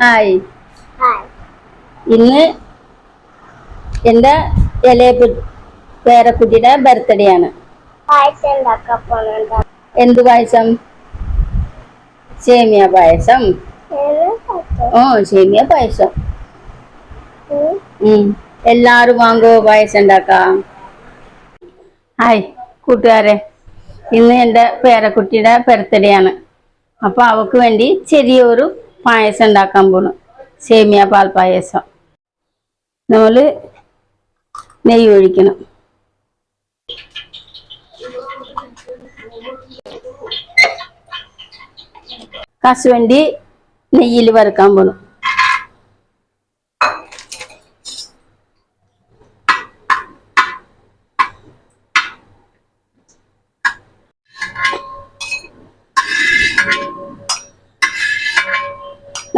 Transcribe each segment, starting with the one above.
Hi. ഇന്ന് എന്റെ ഇലയെ പേരക്കുട്ടിയുടെ birthday ആണ്. എന്ത് പായസം? സേമിയ പായസം. ഓ സേമിയ പായസം. ഉം. എല്ലാരും വാങ്ങോ പായസം ഉണ്ടാക്കാം? ഹായ് കൂട്ടുകാരെ. ഇന്ന് എന്റെ പേരക്കുട്ടിയുടെ ബർത്ത്ഡേ ആണ്. അപ്പൊ അവക്ക് വേണ്ടി ചെറിയൊരു പായസം ഉണ്ടാക്കാൻ പോണു. സേമിയ പാൽ പായസം. നമ്മൾ നെയ്യ് ഒഴിക്കണം. കശുവണ്ടി നെയ്യിൽ വറുക്കാൻ പോണു.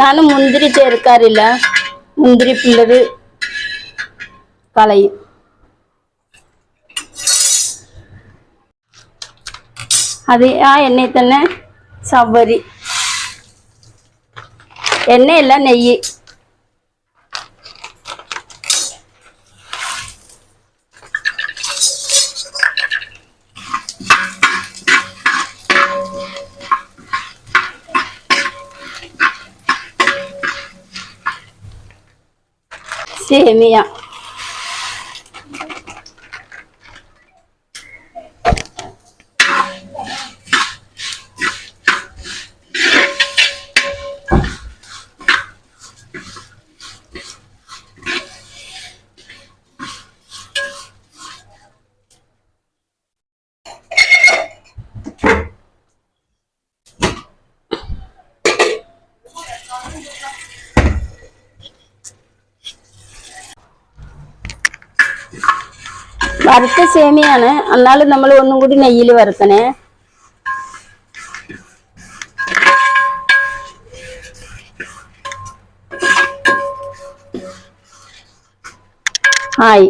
ನಾನು മുന്തിരി ചേർക്കാറില്ല മുന്തിരി പിള്ളേര് കളയും അത് ആ എണ്ണയിൽ തന്നെ സവരി എണ്ണയല്ല നെയ്യ് സേമിയ വറുത്ത സേമിയാണ്. എന്നാലും നമ്മൾ ഒന്നും കൂടി നെയ്യിൽ വറുക്കണേ. ആയി.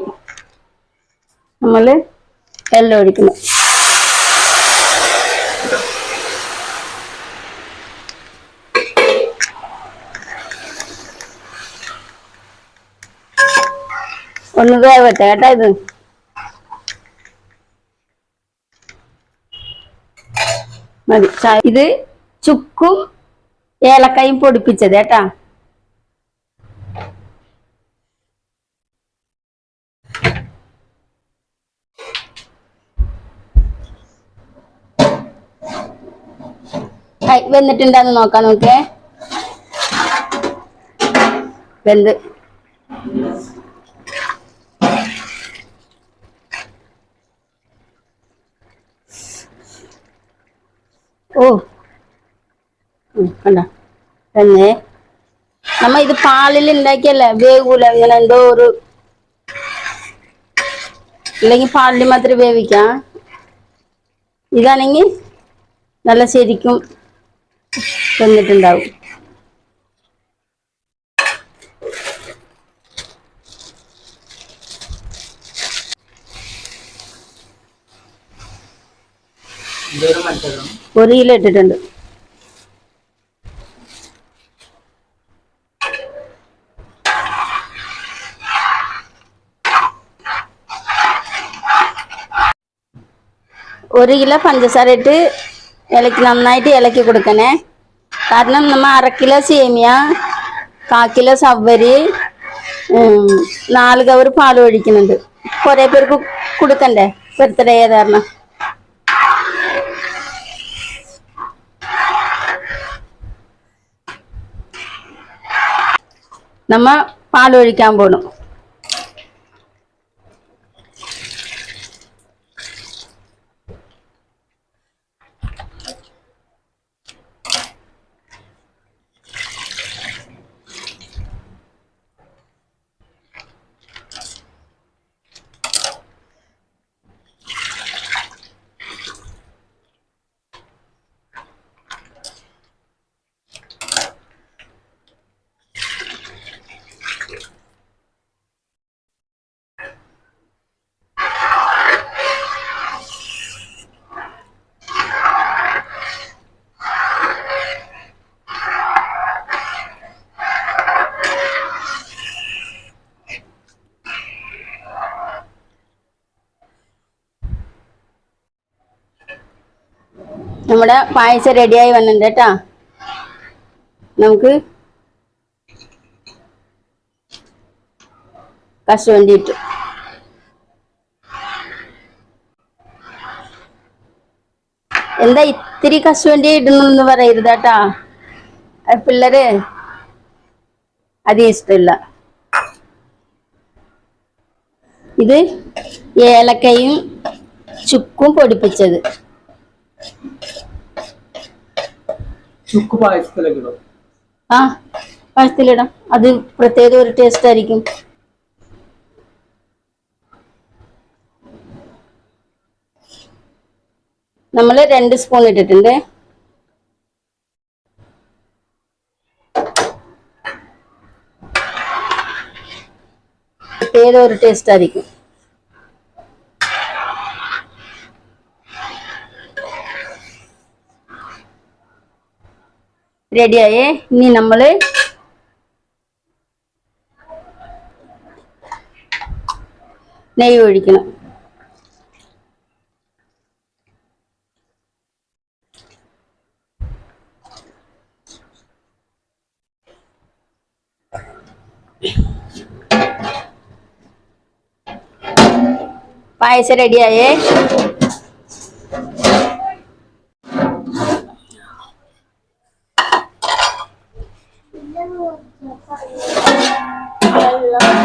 നമ്മൾ എല്ലാം ഒഴിക്കുന്നു. ഒന്ന് വേവട്ടെ ഇത്? മതി. ഇത് ചുക്കും ഏലക്കായും പൊടിപ്പിച്ചത് കേട്ടാ. വെന്നിട്ടുണ്ടെന്ന് നോക്കാം നോക്കേ വെന്ത്. ഓ. കണ്ട? തന്നെ. നമ്മ ഇത് പാലിൽ ഉണ്ടാക്കിയല്ലേ? വേവൂല. ഇങ്ങനെ എന്തോ ഒരു അല്ലെങ്കിൽ പാലിൽ മാത്രം വേവിക്കാം? ഇതാണെങ്കിൽ നല്ല ശരിക്കും വെന്നിട്ടുണ്ടാവും. ഒരു കിലോ ഇട്ടിട്ടുണ്ട്. ഒരു കിലോ പഞ്ചസാര ഇട്ട് ഇലക്കി നന്നായിട്ട് ഇലക്കി കൊടുക്കണേ. കാരണം നമ്മ അര കിലോ സേമിയ കാ കിലോ സവ്വരി നാല് കവർ പാൽ ഒഴിക്കുന്നുണ്ട്. കുറെ പേർക്ക് കൊടുക്കണ്ടേ? ബർത്ത്ഡേ കാരണം നമ്മ പാൽ ഒഴിക്കാൻ നമ്മുടെ പായസം റെഡിയായി വന്നിട്ടുണ്ട് കേട്ടാ. നമുക്ക് കശുവണ്ടി ഇട്ടു. എന്താ ഇത്തിരി കശുവണ്ടി ഇടുന്നു പറയരുത് കേട്ടാ. അത് പിള്ളേര് അധികം ഇഷ്ടമില്ല. ഇത് ഏലക്കയും ചുക്കും പൊടിപ്പിച്ചത്. ചുക്ക് പായസത്തിലൊക്കെ ഇടും ആ പഴത്തിലിടാം അത് പ്രത്യേക ഒരു ടേസ്റ്റ് ആയിരിക്കും. നമ്മൾ രണ്ട് സ്പൂൺ ഇട്ടിട്ടുണ്ട്. പ്രത്യേക ഒരു ടേസ്റ്റ് ആയിരിക്കും. റെഡിയായേ ഇനി നമ്മൾ നെയ്യ് ഒഴിക്കണം. പായസം റെഡിയായേ I love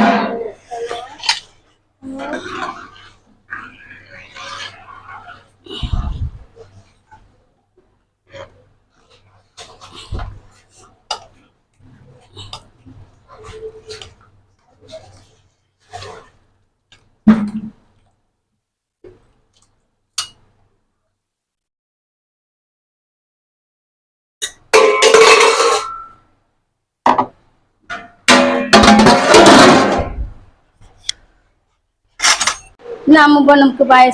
you. na move on up ko pa